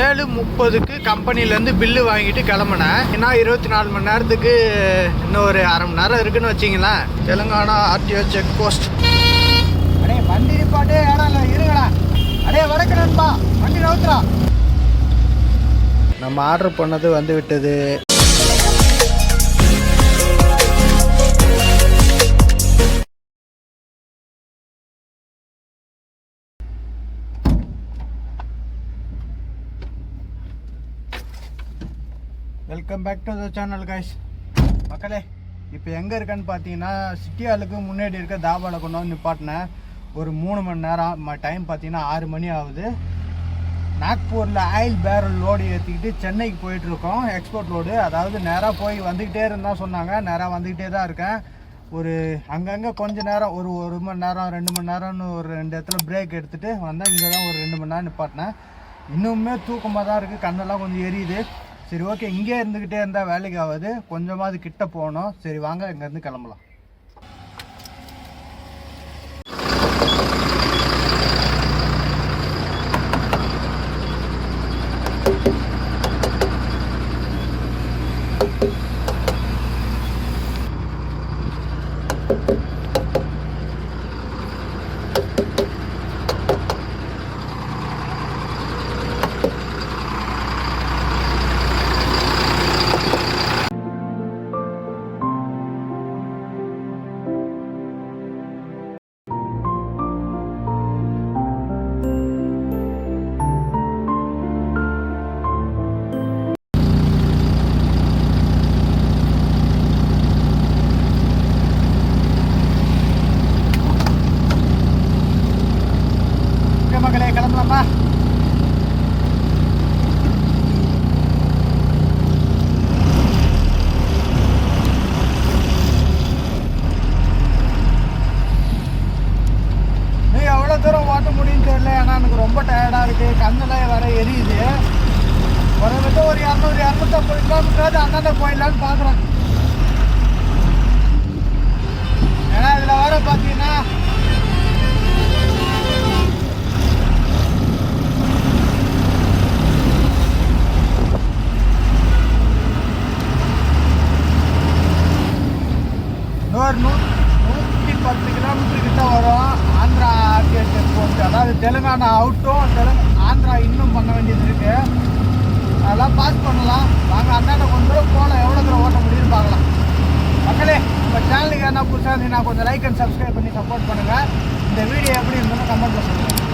ஏழு முப்பதுக்கு கம்பெனிலேருந்து பில்லு வாங்கிட்டு கிளம்புனேன். ஏன்னா இருபத்தி நாலு மணி நேரத்துக்கு இன்னும் ஒரு அரை மணி நேரம் இருக்குன்னு வச்சிங்களேன். Telangana RTO check post. அடே வண்டி நிப்பாட்டே இல்லை இருங்கடா. அடே வடக்கு நண்பா. வண்டி நவுத்துறா நம்ம ஆர்டர் பண்ணது வந்து விட்டது. Welcome back to the channel guys மக்களே இப்போ எங்கே இருக்கேன்னு பார்த்தீங்கன்னா சிட்டி ஹாலுக்கு முன்னாடி இருக்க தாபாவில் கொண்டு வந்து நிப்பாட்டினேன் ஒரு மூணு மணி நேரம் டைம் பார்த்தீங்கன்னா ஆறு மணி ஆகுது. நாக்பூரில் ஆயில் பேரல் லோடு ஏற்றிக்கிட்டு சென்னைக்கு போயிட்டுருக்கோம் எக்ஸ்போர்ட் லோடு அதாவது நேராக போய் வந்துக்கிட்டே இருந்தால் சொன்னாங்க. நேராக வந்துக்கிட்டே தான் இருக்கேன். ஒரு அங்கங்கே கொஞ்ச நேரம் ஒரு ஒரு மணி நேரம் ரெண்டு மணி நேரம்னு ஒரு ரெண்டு இடத்துல பிரேக் எடுத்துகிட்டு வந்தேன். இங்கே தான் ஒரு ரெண்டு மணி நேரம் நிப்பாட்டினேன். இன்னுமே தூக்கமாக தான் இருக்குது கண்ணெல்லாம் கொஞ்சம் எரியுது. சரி ஓகே இங்கே இருந்துக்கிட்டே இருந்தால் வேலைக்கு ஆகாது கொஞ்சமாவது கிட்ட போகணும். சரி வாங்க இங்கேருந்து கிளம்பலாம். இரநூறு இரநூத்தம்பது கிலோமீட்டர் அண்ணாண்ட போயிடலான்னு பார்க்குறேன் ஏன்னா இதில் வர பார்த்தீங்கன்னா இன்னொரு நூ நூற்றி பத்து கிலோமீட்டர் கிட்ட வரும் ஆந்திரா ஆர்டிஎஸ் போட்டு அதாவது தெலுங்கானா அவுட்டும் தெலுங்கு ஆந்திரா இன்னும் பண்ண வேண்டியது இருக்குது அதெல்லாம் பாஸ் பண்ணலாம். வாங்க அண்ணாண்ட கொண்டு தூரம் போகலாம் எவ்வளோ தூரம் ஓட்ட முடியும்னு பார்க்கலாம். மக்களே நம்ம சேனலுக்கு என்ன புதுசாக இருந்தீங்கன்னா கொஞ்சம் லைக் அண்ட் சப்ஸ்கிரைப் பண்ணி சப்போர்ட் பண்ணுங்கள் இந்த வீடியோ எப்படி இருந்ததுன்னு கமெண்ட்டில் சொல்லுங்கள்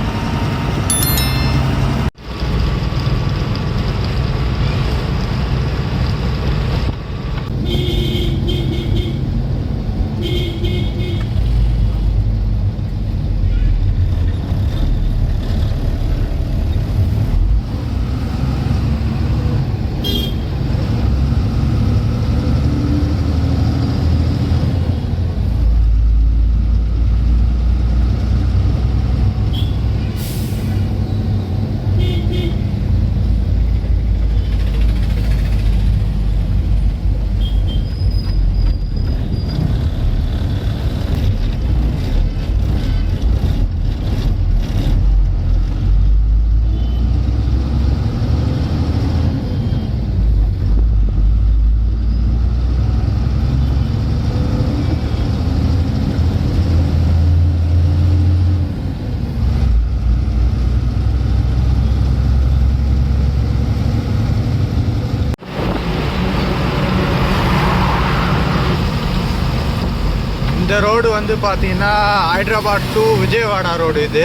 இந்த ரோடு வந்து பார்த்தீங்கன்னா ஹைதராபாத் டு விஜயவாடா ரோடு இது.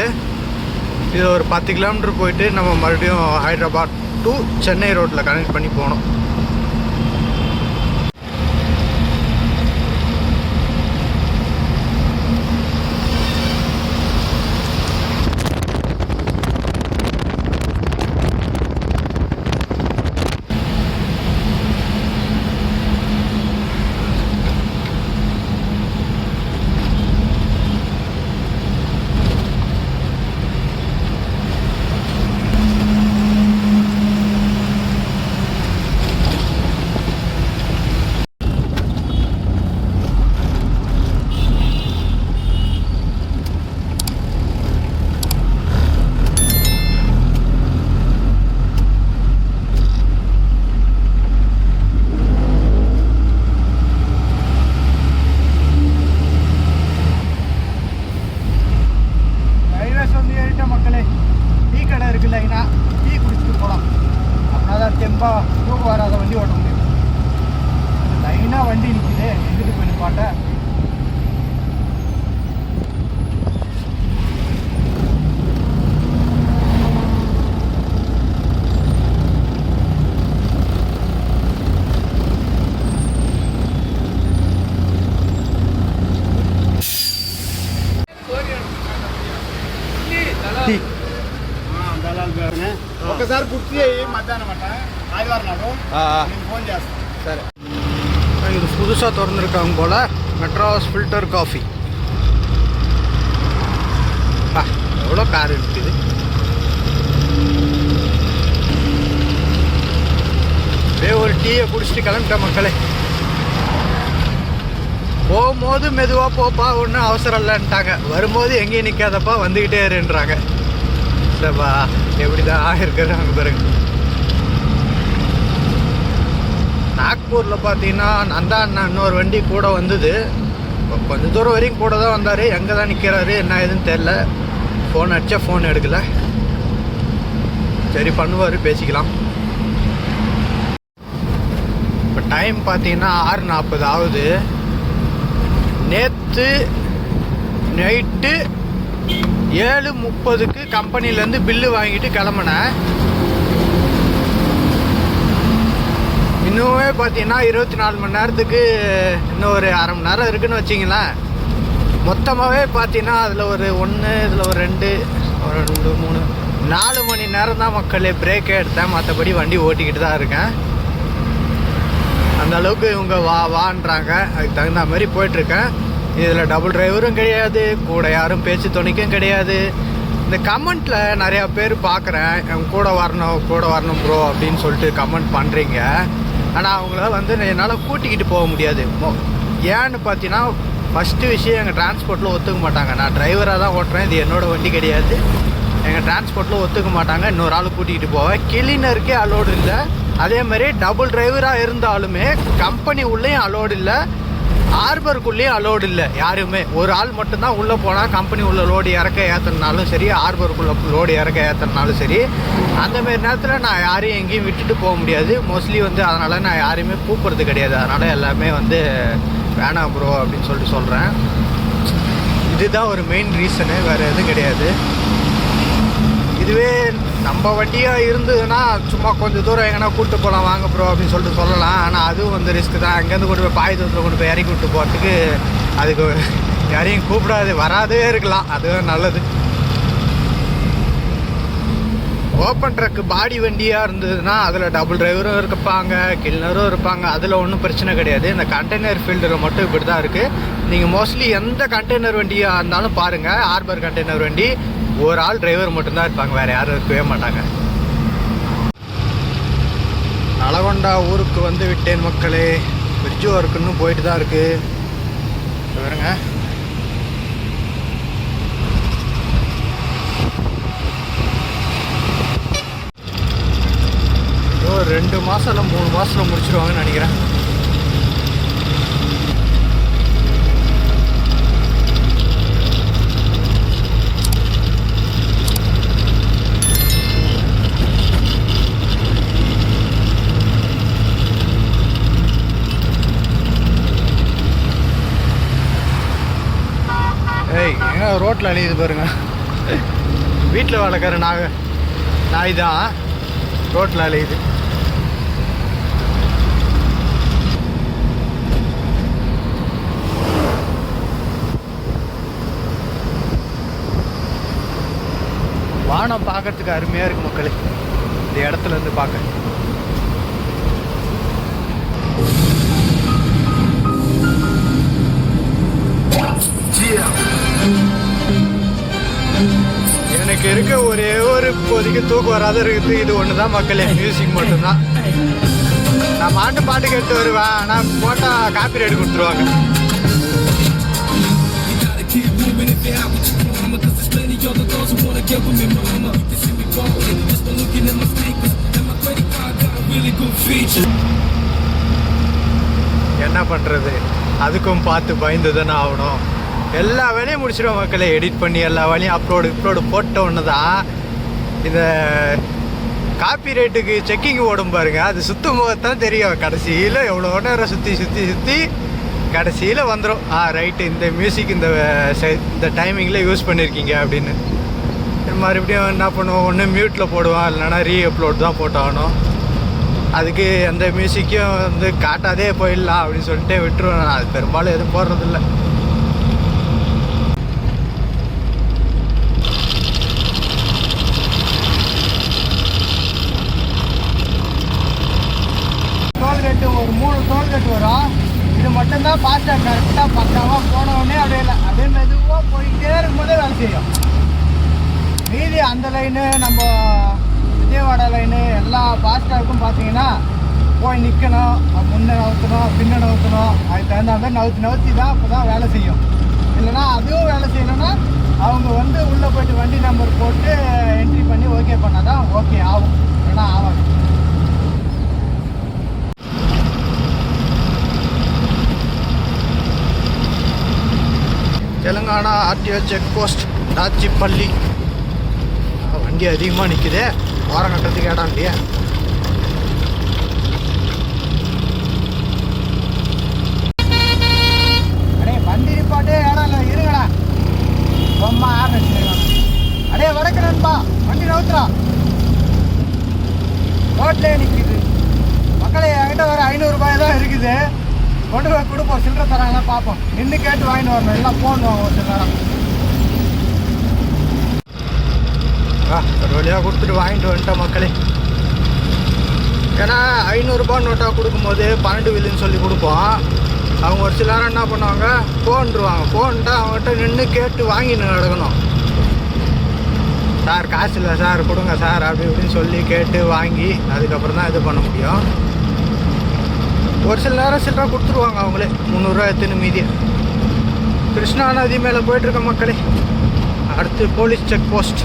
இது ஒரு பத்து கிலோமீட்டர் போயிட்டு நம்ம மறுபடியும் ஹைதராபாத் டு சென்னை ரோட்டில் கனெக்ட் பண்ணி போகணும். சேஃபாக தூக்கு வராத வண்டி ஓட்ட முடியும். லைனாக வண்டி நிற்குது எங்கிட்டு போய் நிப்பாட்ட? பார்த்தாரு இது புதுசாக திறந்துருக்காங்க போல். மெட்ராஸ் ஃபில்டர் காஃபி பா எவ்வளோ கார் இருக்குது? ஒரு டீயை குடிச்சிட்டு கிளம்பிட்டேன் மக்களே. போகும்போது மெதுவாக போப்பா ஒன்றும் அவசரம் இல்லைன்ட்டாங்க. வரும்போது எங்கேயும் நிற்காதப்பா வந்துக்கிட்டே இருன்றாங்க. இல்லைப்பா எப்படி தான் இருக்கிறாங்க பாருங்க. நாக்பூரில் பார்த்தீங்கன்னா நந்தா அண்ணா இன்னொரு வண்டி கூட வந்தது. இப்போ கொஞ்சம் தூரம் வரைக்கும் கூட தான் வந்தார். எங்கே தான் நிற்கிறாரு என்ன ஏதுன்னு தெரில ஃபோன் அடித்தா ஃபோன் எடுக்கல. சரி பண்ணுவார் பேசிக்கலாம். இப்போ டைம் பார்த்தீங்கன்னா ஆறு நாற்பது ஆகுது. நேற்று நைட்டு ஏழு முப்பதுக்கு கம்பெனிலேருந்து பில்லு வாங்கிட்டு கிளம்புனேன். இன்னுமே பார்த்தீங்கன்னா இருபத்தி நாலு மணி நேரத்துக்கு இன்னும் ஒரு அரை மணி நேரம் இருக்குன்னு வச்சிங்களேன். மொத்தமாகவே பார்த்தீங்கன்னா அதில் ஒரு ஒன்று இதில் ஒரு ரெண்டு ஒரு ரெண்டு மூணு நாலு மணி நேரம் தான் மக்களே பிரேக்கே எடுத்தேன். மற்றபடி வண்டி ஓட்டிக்கிட்டு தான் இருக்கேன். அந்த அளவுக்கு இவங்க வா வான்றாங்க. அதுக்கு தகுந்த மாதிரி போயிட்டுருக்கேன். இதில் டபுள் டிரைவரும் கிடையாது கூட யாரும் பேச்சு துணைக்கும் கிடையாது. இந்த கமெண்ட்டில் நிறையா பேர் பார்க்குறேன். என் கூட வரணும் கூட வரணும் ப்ரோ அப்படின்னு சொல்லிட்டு கமெண்ட் பண்ணுறீங்க ஆனால் அவங்கள வந்து என்னால் கூட்டிக்கிட்டு போக முடியாது. ஏன்னு பார்த்தீங்கன்னா ஃபஸ்ட்டு விஷயம் எங்கள் டிரான்ஸ்போர்ட்டில் ஒத்துக்க மாட்டாங்க. நான் டிரைவராக தான் ஓட்டுறேன். இது என்னோடய வண்டி கிடையாது. எங்கள் டிரான்ஸ்போர்ட்டில் ஒத்துக்க மாட்டாங்க. இன்னொரு ஆள் கூட்டிகிட்டு போவேன். கிளீனருக்கே அலோடு இல்லை. அதே மாதிரி டபுள் டிரைவராக இருந்தாலுமே கம்பெனி உள்ளேயும் அலோடு இல்லை. ஹார்பருக்குள்ளேயே அலோடு இல்லை யாருமே. ஒரு ஆள் மட்டும்தான் உள்ளே போனால் கம்பெனி உள்ள லோடு இறக்க ஏற்றுனாலும் சரி ஹார்பருக்குள்ளே லோடு இறக்க ஏற்றுனாலும் சரி அந்தமாரி நேரத்தில் நான் யாரையும் எங்கேயும் விட்டுட்டு போக முடியாது. மோஸ்ட்லி வந்து அதனால் நான் யாரையுமே கூப்பிட்றது கிடையாது. அதனால் எல்லாமே வந்து வேணாம் ப்ரோ அப்படின்னு சொல்லிட்டு சொல்கிறேன் இதுதான் ஒரு மெயின் ரீசனு வேறு எதுவும் கிடையாது. இதுவே நம்ம வண்டியாக இருந்ததுன்னா சும்மா கொஞ்சம் தூரம் எங்கன்னா கூப்பிட்டு போகலாம் வாங்க ப்ரோ அப்படின்னு சொல்லிட்டு சொல்லலாம். ஆனால் அதுவும் வந்து ரிஸ்க் தான். அங்கேருந்து கொண்டு போய் பாய் தூரத்தில் கொண்டு போய் இறக்கி விட்டு போகிறதுக்கு அதுக்கு யாரையும் கூப்பிடாது வராதே இருக்கலாம். அதுவும் நல்லது. ஓப்பன் ட்ரக் பாடி வண்டியாக இருந்ததுன்னா அதில் டபுள் டிரைவரும் இருப்பாங்க கில்னரும் இருப்பாங்க. அதில் ஒன்றும் பிரச்சனை கிடையாது. இந்த கண்டெய்னர் ஃபீல்டில் மட்டும் இப்படி தான் இருக்குது நீங்கள் மோஸ்ட்லி எந்த கண்டெய்னர் வண்டியாக இருந்தாலும் பாருங்கள் ஹார்பர் கண்டெய்னர் வண்டி. ஒரு ஆள் டிரைவர் மட்டும்தான் இருப்பாங்க வேறு யாரும் இருக்கவே மாட்டாங்க. நலகொண்டா ஊருக்கு வந்து விட்டேன் மக்களே. பிரிட்ஜு ஒர்க்குன்னு போயிட்டு தான் இருக்குது பாருங்க. ஏதோ ஒரு ரெண்டு மாதம் இல்லை மூணு மாதத்தில் முடிச்சிருவாங்கன்னு நினைக்கிறேன் ஏய் எங்க ரோட்டில் அழியுது பாருங்க. வீட்டில் வளர்க்குற நாக நாய் தான் ரோட்டில் அழியுது. வானம் பார்க்கறதுக்கு அருமையாக இருக்கு மக்களே. இந்த இடத்துல இருந்து பார்க்க. எனக்கு இருக்க ஒரே ஒரு இப்போதைக்கு தூக்கம் வராத இருக்குது. இது ஒன்று தான் மக்களே மியூசிக் மட்டும்தான். நான் மாட்டு பாட்டு கேட்டு வருவேன் ஆனால் போட்டால் காப்பி ரைட் கொடுத்துருவாங்க. என்ன பண்ணுறது அதுக்கும் பார்த்து பயந்து தானே ஆகணும். எல்லா வேலையும் முடிச்சிடும் மக்களை. எடிட் பண்ணி எல்லா வேலையும் அப்லோடு அப்லோடு போட்ட ஒன்று தான் இந்த காப்பி ரேட்டுக்கு செக்கிங் ஓடும் பாருங்க. அது சுத்தும் போது தான் தெரியும். கடைசியில் எவ்வளோ நேரம் சுற்றி சுற்றி சுற்றி கடைசியில் வந்துடும் ஆ ரைட்டு இந்த மியூசிக் இந்த இந்த டைமிங்கில் யூஸ் பண்ணியிருக்கீங்க அப்படின்னு. மறுபடியும் என்ன பண்ணுவோம்? ஒன்று மியூட்டில் போடுவான் இல்லைன்னா ரீ அப்லோட் தான் போட்டாகணும் அதுக்கு அந்த மியூசிக்கும் வந்து காட்டாதே போயிடலாம் அப்படின்னு சொல்லிட்டு விட்டுருவேன் நான் அது பெரும்பாலும் எதுவும் போடுறதில்ல. ஃபாஸ்ட்டாக கரெக்டாக பக்காவாக போனவுடனே அப்படியே இல்லை. அப்படியே மெதுவாக போயிட்டே இருக்கும்போதே வேலை செய்யும். மீதி அந்த லைனு நம்ம விஜயவாடா லைனு எல்லா ஃபாஸ்டாகும் பார்த்தீங்கன்னா போய் நிற்கணும் முன்ன நவுத்தணும் பின்ன நவுத்தணும் அதுக்கு தகுந்த மாதிரி நவுத்தி நவுத்தி தான் அப்போ தான் வேலை செய்யும். இல்லைன்னா அதுவும் வேலை செய்யணும்னா அவங்க வந்து உள்ளே போயிட்டு வண்டி நம்பர் போட்டு என்ட்ரி பண்ணி ஓகே பண்ணால் தான் ஓகே ஆகும். இல்லைன்னா ஆகாது. Telangana RTO check post Dachepalli வண்டி அதிகமாக நிற்குது ஓரம் கட்டுறதுக்கு இடம் இல்லையா அடே வண்டி நிப்பாட்டு இடம் இல்லை இருங்கடா. ரொம்ப ஆறு அடே வடக்கு நண்பா. வண்டி நவுத்துறா ரோட்லேயே நிற்கிது மக்களே என்கிட்ட ஒரு ஐநூறுரூபாய் தான் இருக்குது. கொண்டு போய் கொடுப்போம். சில்லறை தராங்களா பார்ப்போம். நின்று கேட்டு வாங்கிட்டு வரணும். எல்லாம் ஃபோன் வாங்க ஒரு சில நேரம் ஆ ஒரு வழியாக கொடுத்துட்டு வாங்கிட்டு வந்துட்டோம் மக்களே. ஏன்னா ஐநூறுரூபா நோட்டாக கொடுக்கும்போது பன்னெண்டு வில்லுன்னு சொல்லி கொடுப்போம். அவங்க ஒரு சில நேரம் என்ன பண்ணுவாங்க ஃபோன்ருவாங்க ஃபோன்ட்டு அவங்ககிட்ட நின்று கேட்டு வாங்கின்னு நடக்கணும். சார் காசு இல்லை சார் கொடுங்க சார் அப்படி இப்படின்னு சொல்லி கேட்டு வாங்கி அதுக்கப்புறம் தான் இது பண்ண முடியும். ஒரு சில நேரம் சில்லற கொடுத்துருவாங்க அவங்களே. முந்நூறுரூவா எத்தனை மீதி கிருஷ்ணா நதி மேலே போயிட்டுருக்க மக்களே. அடுத்து போலீஸ் செக் போஸ்ட்.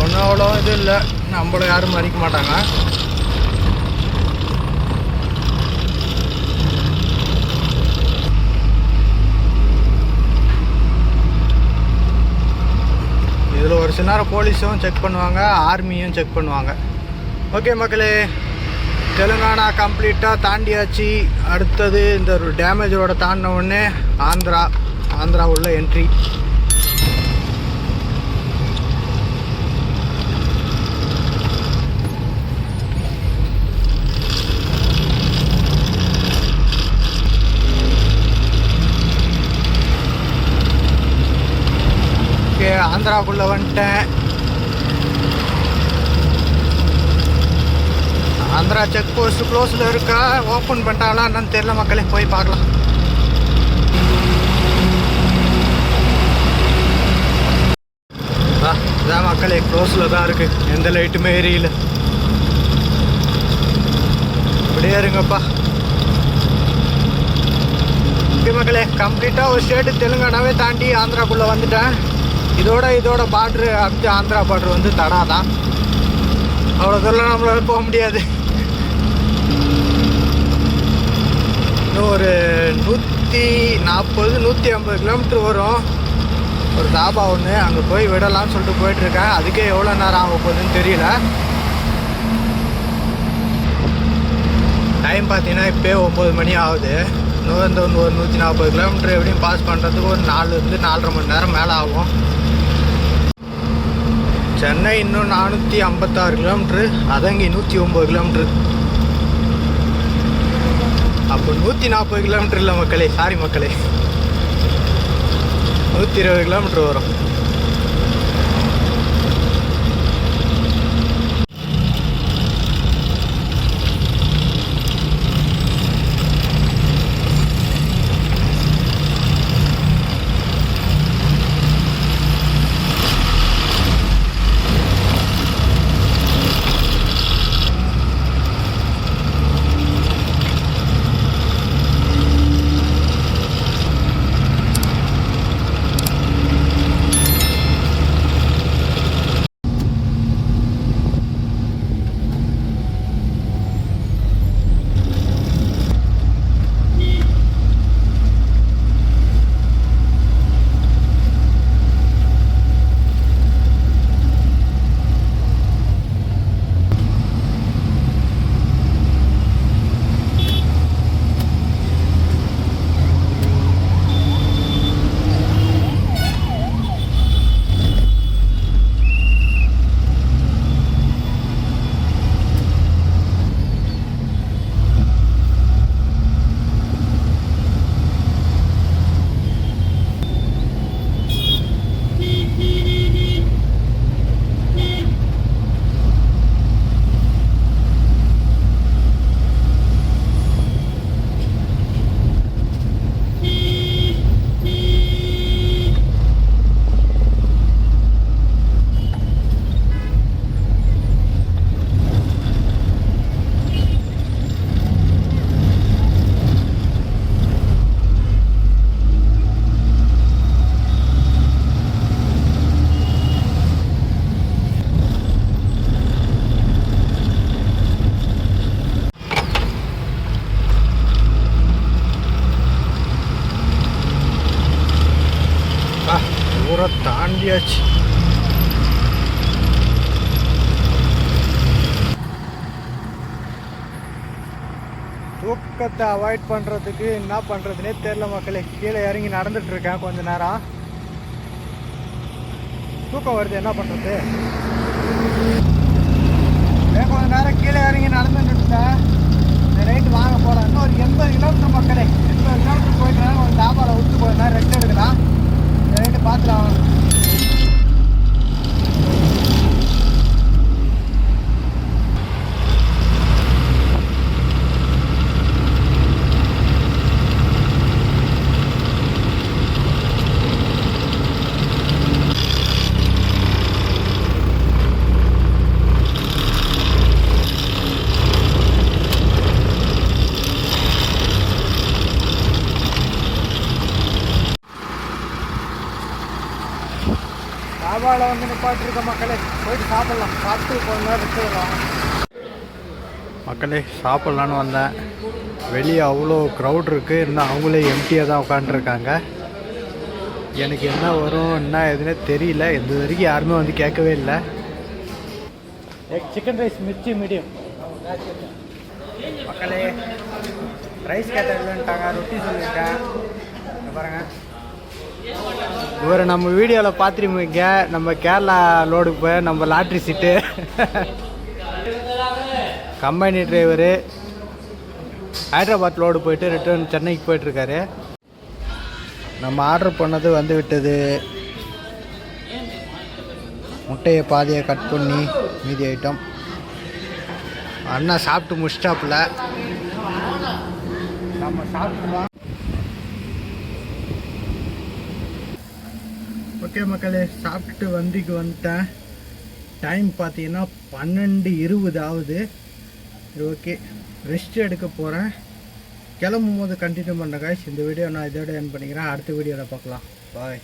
ஒன்றும் அவ்வளோ இது இல்லை. நம்மள யாரும் மறிக்க மாட்டாங்க. இதில் ஒரு சில நேரம் போலீஸும் செக் பண்ணுவாங்க ஆர்மியும் செக் பண்ணுவாங்க. ஓகே மக்களே தெலுங்கானா கம்ப்ளீட்டாக தாண்டியாச்சு. அடுத்தது இந்த ஒரு டேமேஜ் ரோடை தாண்டின உடனே ஆந்திரா ஆந்திரா உள்ள என்ட்ரி ஓகே ஆந்திராவுக்குள்ளே வந்துட்டேன். ஆந்திரா செக் போஸ்ட் க்ளோஸில் இருக்கா? ஓப்பன் பண்ணிட்டாங்களா என்னன்னு தெரியல மக்களே. போய் பார்க்கலாம். இதான் மக்களே க்ளோஸில் தான் இருக்குது எந்த லைட்டுமே எரியல. அப்படியே இருங்கப்பா. ஓகே மக்களே கம்ப்ளீட்டாக ஒரு ஸ்டேட்டு தெலுங்கானாவே தாண்டி ஆந்திராக்குள்ளே வந்துட்டேன். இதோட இதோட பார்ட்ரு அடுத்து ஆந்திரா பார்ட்ரு வந்து தடா தான் அவ்வளோ தூரம் நம்மளால போக முடியாது. இன்னும் ஒரு நூற்றி நாற்பது நூற்றி ஐம்பது கிலோமீட்டர் வரும். ஒரு தாபா ஒன்று அங்கே போய் விடலாம்னு சொல்லிட்டு போயிட்டுருக்கேன். அதுக்கே எவ்வளோ நேரம் ஆக போகுதுன்னு தெரியல. டைம் பார்த்தீங்கன்னா இப்போயே ஒம்பது மணி ஆகுது. இன்னும் இந்த ஒரு நூற்றி நாற்பது கிலோமீட்டர் எப்படியும் பாஸ் பண்ணுறதுக்கு ஒரு நாலுலேருந்து நாலரை மணி நேரம் மேலே ஆகும். சென்னை இன்னும் நானூற்றி ஐம்பத்தாறு கிலோமீட்ரு அதங்கி நூற்றி ஒம்பது கிலோமீட்ரு அப்போ நூற்றி நாற்பது கிலோமீட்டர் இல்லை மக்களே. சாரி மக்களே. நூற்றி இருபது கிலோமீட்டர் வரும். தாண்டியாச்சு. தூக்கத்தை அவாய்ட் பண்ணுறதுக்கு என்ன பண்ணுறதுனே தெரில மக்களே. கீழே இறங்கி நடந்துட்டுருக்கேன் கொஞ்ச நேரம். தூக்கம் வருது என்ன பண்ணுறது கொஞ்ச நேரம் கீழே இறங்கி நடந்துட்டு இருந்தேன்? இந்த ரைட்டு வாங்க போகிறேன் இன்னும் ஒரு எண்பது கிலோமீட்டர் மக்களே. எண்பது கிலோமீட்டர் போயிட்டு ஒரு தாபாவில் விட்டு போயிருந்தேன் நேரம் ரெஸ்ட் எடுக்கலாம். இந்த நிப்பாட்டிருக்க மக்களே போயிட்டு சாப்பிட்லாம். சாப்பிட்டு கொஞ்ச நேரம் எடுக்கலாம் மக்களே சாப்பிட்லான்னு வந்தேன். வெளியே அவ்வளோ க்ரௌட் இருக்குது இருந்தால் அவங்களே எம்டியாக தான் உட்காந்துருக்காங்க எனக்கு என்ன வரும் என்ன எதுனே தெரியல. இது வரைக்கும் யாருமே வந்து கேட்கவே இல்லை. சிக்கன் ரைஸ் மிர்ச்சி மீடியம் மக்களே ரைஸ் கேட்டதுன்ட்டாங்க ரொட்டி சொல்லியிருக்கேன். இங்க பாருங்க. இவரை நம்ம வீடியோவில் பார்த்துருப்பீங்க. நம்ம கேரளா லோடு போய் நம்ம லாட்ரி சீட்டு. Company driver. ஹைதராபாத் லோடு போயிட்டு ரிட்டர்ன் சென்னைக்கு போயிட்டுருக்காரு. நம்ம ஆர்டர் பண்ணது வந்து விட்டது. முட்டையை பாதியை கட் பண்ணி மீதி ஐட்டம் அண்ணா சாப்பிட்டு முடிச்சிட்டாப்புல. நம்ம சாப்பிட்டுலாம் ஓகே மக்களே சாப்பிட்டுட்டு வந்திக்கு வந்துட்டேன். டைம் பார்த்தீங்கன்னா பன்னெண்டு இருபது ஆகுது. ஓகே. ரெஸ்ட் எடுக்க போகிறேன் கிளம்பும் போது கண்டினியூ பண்ணுறேன் guys. இந்த வீடியோ நான் இதோட என் பண்ணிக்கிறேன். அடுத்த வீடியோவில் பார்க்கலாம். பாய்